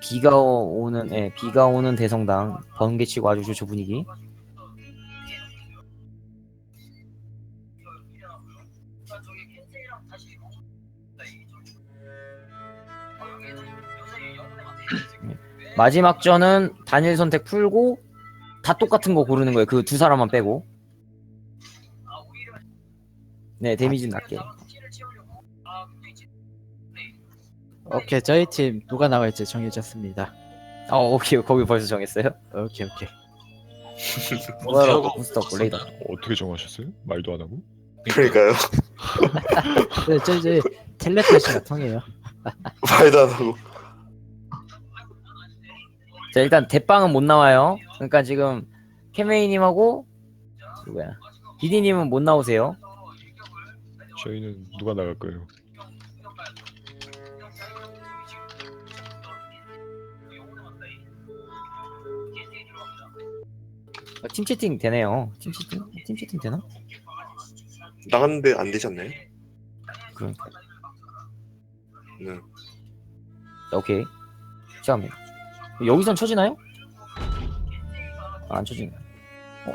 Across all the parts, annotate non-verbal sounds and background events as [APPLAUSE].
비가 오는 예 비가 오는 대성당 번개치고 아주 좋죠 분위기. 마지막 전은 단일 선택 풀고 다 똑같은 거 고르는 거예요. 그 두 사람만 빼고. 네 데미지 낮게 오케이 저희 팀 누가 나갈지 정해졌습니다. 어 오케이 거기 벌써 정했어요? 오케이 오케이. [LAUGHS] 뭐라고 부스터 레이더 어떻게 정하셨어요? 말도 안 하고? 그러니까요. [LAUGHS] 네, 저희 저희 텔레파시가 통해요. [LAUGHS] 말도 안 하고. 자 일단 대빵은 못 나와요. 그러니까 지금 케메이님하고 누구야? 비디님은 못 나오세요. 저희는 누가 나갈까요? 아, 팀 채팅 되네요. 팀 채팅 팀 채팅 되나? 나갔는데 안 되지 않나요? 그러니까 네. 자, 오케이. 시작합니다. 여기선 쳐지나요? 아, 안 쳐지네. 어.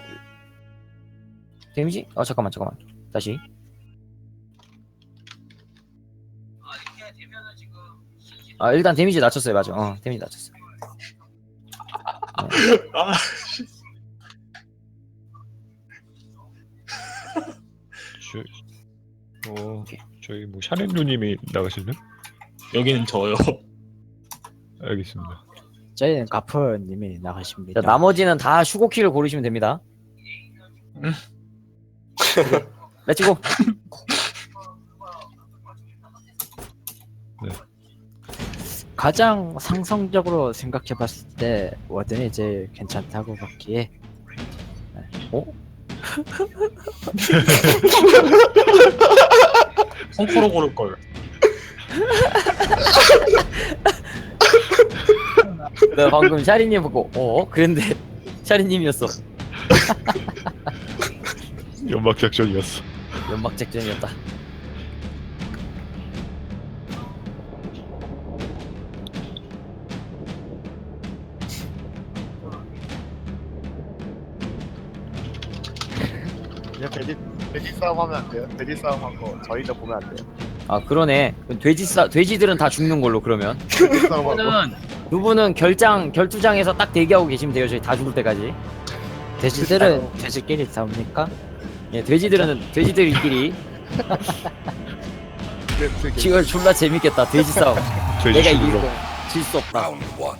데미지? 아 잠깐만 잠깐만. 다시. 아 일단 데미지 낮췄어요 맞아. 어 데미지 낮췄어. [LAUGHS] 아, 어, 저희 뭐 샤넬 누님이 나가실래? 여기는 저요. [LAUGHS] 알겠습니다. 저희는 가프님이 나가십니다. 자, 나머지는 다 슈고키를 고르시면 됩니다. 음. 렛츠고. [LAUGHS] 가장 상성적으로 생각해봤을 때 워든이 제일 괜찮다고 봤기에 어? 콩코로 고를 걸. 나 방금 샤리님 보고 어? 그런데 [LAUGHS] 샤리님이었어. 연막 작전이었어. 연막 작전이었다. 이제 돼지 돼지 싸움 하면 안 돼요? 돼지 싸움 하고 저희도 보면 안 돼요? 아 그러네. 그럼 돼지 싸 돼지들은 다 죽는 걸로 그러면. 돼지 싸움 하고 두 분은 결장 결투장에서 딱 대기하고 계시면 돼요. 저희 다 죽을 때까지. 돼지들은 돼지끼리 싸웁니까? 예, 돼지들은 돼지들끼리 되게 이걸 졸라 재밌겠다. 돼지 싸움. 돼지 내가 죽으러. 이기고 질수 없다.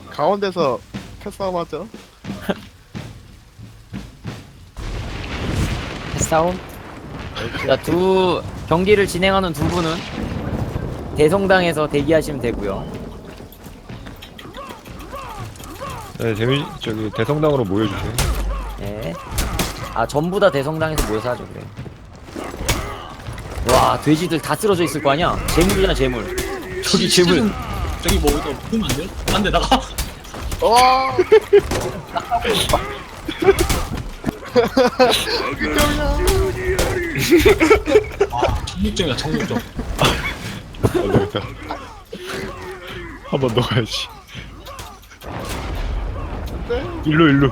가운데서 패싸움 하죠? 싸움? 자, 두 경기를 진행하는 두 분은 대성당에서 대기하시면 되고요. 네, 데미 저기 대성당으로 모여주세요. 네. 아 전부 다 대성당에서 모여서 하죠 그래. 와 돼지들 다 쓰러져 있을 거 아니야? 재물이잖아 재물. 저기 재물. 저기 뭐 이거 보면 안 돼요? 안 돼, 나가. 와 아, 청육점이야, 청육점. 안 되겠다. 한번 더 가야지. 일로 일로.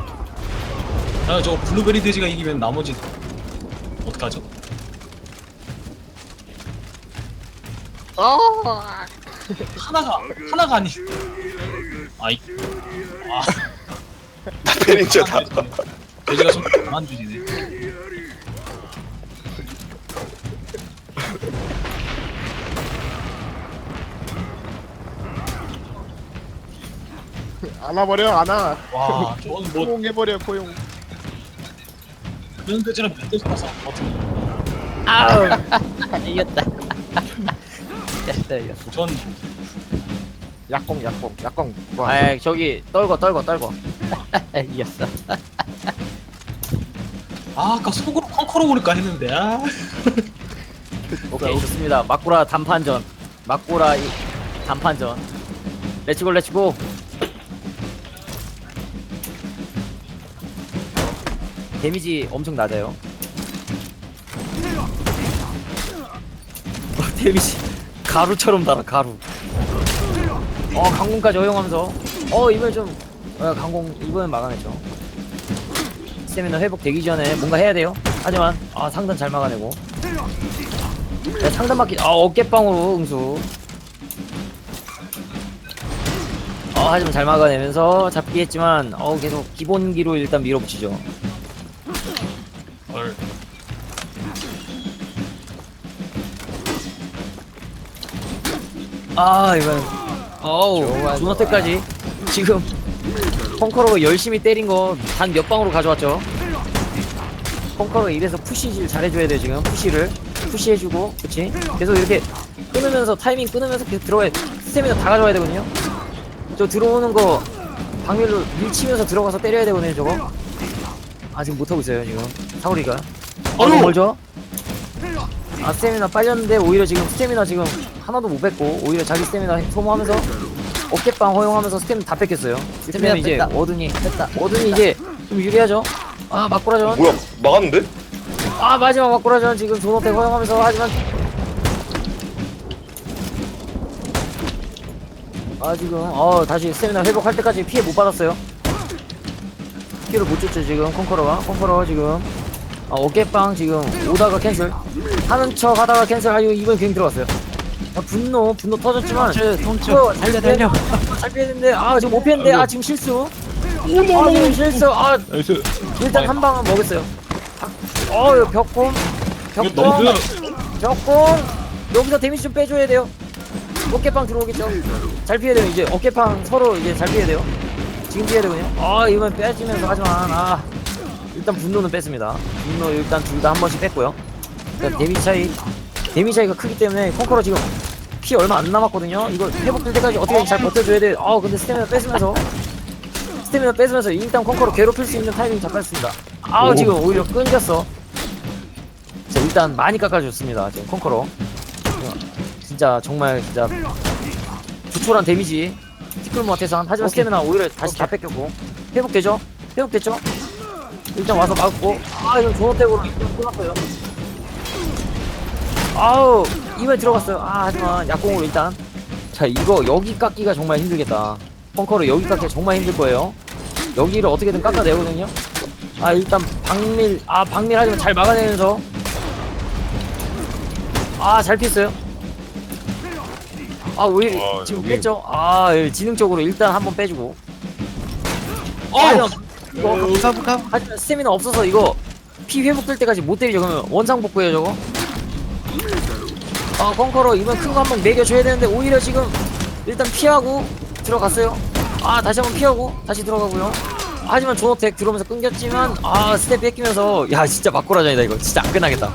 아, 저거 블루베리 돼지가 이기면 나머지 어떡하죠? 아 하나가 하나가 아니. 아이. 아, 페닌저 다. 좀강 한 돼지네. [LAUGHS] 안아버려 안아 와, [LAUGHS] 저건 뭐 포용해버려 포용 그런 돼지랑 몇 돼지 싸울 것 같은데. 아우 [LAUGHS] 이겼다. 이겼다 이겼어. 전 약공 약공 약공 뭐아 저기 떨궈 떨궈 떨궈. 이겼어. 아, 아까 속으로 콩코로 고를까 했는데. 아. 오케이 좋습니다. 막고라 단판전. 막고라 이- 단판전. 렛츠고 렛츠고. 데미지 엄청 낮아요. 어, [LAUGHS] 데미지 가루처럼 달아 가루. 어 강공까지 허용하면서 어 이번에 좀 어, 강공 이번엔 막아냈죠 스태미나 회복 되기 전에 뭔가 해야 돼요? 하지만 아 상단 잘 막아내고. 네, 상단 맞기 아 어깨빵으로 응수. 어 하지만 잘 막아내면서 잡기 했지만 어 계속 기본기로 일단 밀어붙이죠. 헐. 아 이건 어우. 준호 때까지. 지금 펑커로가 열심히 때린 거 단 몇 방으로 가져왔죠? 펑커로가 이래서 푸시를 잘해줘야 돼 지금. 푸시를. 푸시해주고 그치? 계속 이렇게 끊으면서 타이밍 끊으면서 계속 들어가야 스태미나 다 가져와야 되거든요? 저 들어오는 거 방밀로 밀치면서 들어가서 때려야 되거든요 저거? 아 지금 못하고 있어요 지금. 사우리가. 어 너무 멀죠? 아 스태미나 빨렸는데 오히려 지금 스태미나 지금 하나도 못 뺐고 오히려 자기 스태미나 소모하면서 어깨빵 허용하면서 스태미나 다 뺏겼어요. 스태미나 이제 뺐다. 워든이 뺐다. 워든이 이제 좀 유리하죠? 아 막고라전. 뭐야 막았는데? 아 마지막 막고라전. 지금 존어택 허용하면서 하지만 아 지금 어 다시 스태미나 회복할 때까지 피해 못 받았어요. 피해를 못 줬죠 지금. 콩커러가. 콩커러 지금. 아 어깨빵 지금 오다가 캔슬. 하는 척 하다가 캔슬 하고 이번 갱 들어갔어요 아, 분노 분노 터졌지만 통주 통주 이거 달려 달려 잘 피했는데 아 지금 못 피했는데 아 지금 실수 아 지금 실수 아 나이스 일단 한 방은 먹였어요. 어, 이거 벽곰, 너무 벽곰. 여기서 데미지 좀 빼줘야 돼요. 어깨빵 들어오겠죠. 잘 피해야 돼요. 이제 어깨빵 서로 이제 잘 피해야 돼요. 지금 피해야 되거든요. 아, 이번 빼지면서 하지만 아 일단 분노는 뺐습니다. 분노 일단 둘 다 한 번씩 뺐고요. 일단 데미지 차이, 데미지 차이가 크기 때문에 콩커러 지금 피 얼마 안 남았거든요. 이거 회복될 때까지 어떻게 잘 버텨줘야 돼. 아, 근데 스태미나 뺏으면서 스태미나 뺏으면서 일단 콩커로 괴롭힐 수 있는 타이밍 잡았습니다. 아우 오. 지금 오히려 끊겼어. 자 일단 많이 깎아줬습니다. 지금 콩커로. 진짜 정말 진짜 조촐한 데미지. 티끌모아 태산. 하지만 오케이. 스태미나 오히려 다시 다 뺏겼고 회복되죠? 회복됐죠? 일단 와서 막고 아 이건 존어택으로 끊었어요. 아우 이번에 들어갔어요. 아 하지만 약공으로 일단 자 이거 여기 깎기가 정말 힘들겠다. 펑커로 여기 깎기 정말 힘들 거예요. 여기를 어떻게든 깎아내거든요. 아 일단 박밀 아 박밀 하지만 잘 막아내면서 아 잘 피했어요. 아왜 와, 지금 여기- 뺐죠? 아 예, 지능적으로 일단 한번 빼주고. 어! 이거 부가 부가 하지만 스태미나 없어서 이거 피 회복될 때까지 못 때리죠. 그러면 원상 복구해요 저거. 아 벙커로 이번 큰 거 한 번 매겨줘야 되는데 오히려 지금 일단 피하고 들어갔어요. 아 다시 한번 피하고 다시 들어가고요. 하지만 존어택 들어오면서 끊겼지만 아 스텝 뺏기면서 야 진짜 막고라전이다 이거 진짜 안 끝나겠다.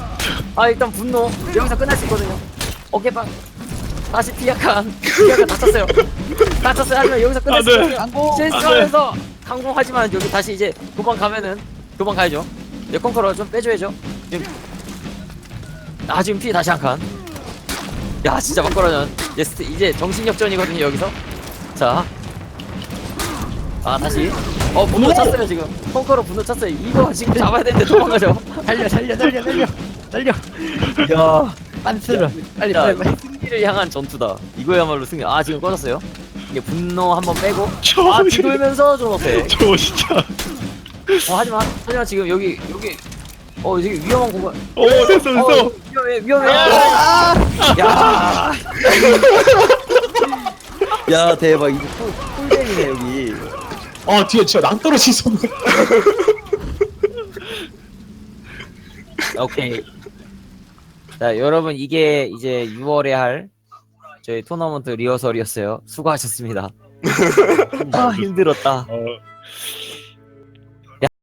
아 일단 분노 여기서 끝날 수 있거든요. 어깨빵 다시 피약한 피약한 다쳤어요. 다쳤어요. 하지만 여기서 끝날 수안 돼. 있거든요. 강공 실수하면서 강공하지만 여기 다시 이제 도망가면은 도망가야죠. 내 콩커러 좀 빼줘야죠. 지금 아 지금 피 다시 한 칸. 야 진짜 막걸어전 이제 스트- 이제 정신역전이거든요 여기서. 자. 아 다시. 어 분노 찼어요 지금. 콩커러 분노 찼어요. 이거 지금 잡아야 되는데 도망가죠. 달려 달려 달려 달려 달려 야. 빤스러 빨리 야, 빨리 빨리 승리를 향한 전투다. 이거야말로 승리. 아 지금 꺼졌어요. 이게 분노 한번 빼고. 저아 뒤돌면서 좀 어때? 저 진짜 어 하지만 하지만 지금 여기 여기 어 되게 위험한 공간. 오 됐어 어 됐어 위험해 위험해. 야. [LAUGHS] 야 대박 이거 꿀- 꿀잼이네 여기. 아 뒤에 진짜 낭떠러지 있었네 오케이. 자 여러분 이게 이제 6월에 할 저희 토너먼트 리허설이었어요. 수고하셨습니다. [LAUGHS] 아 힘들었다. 어,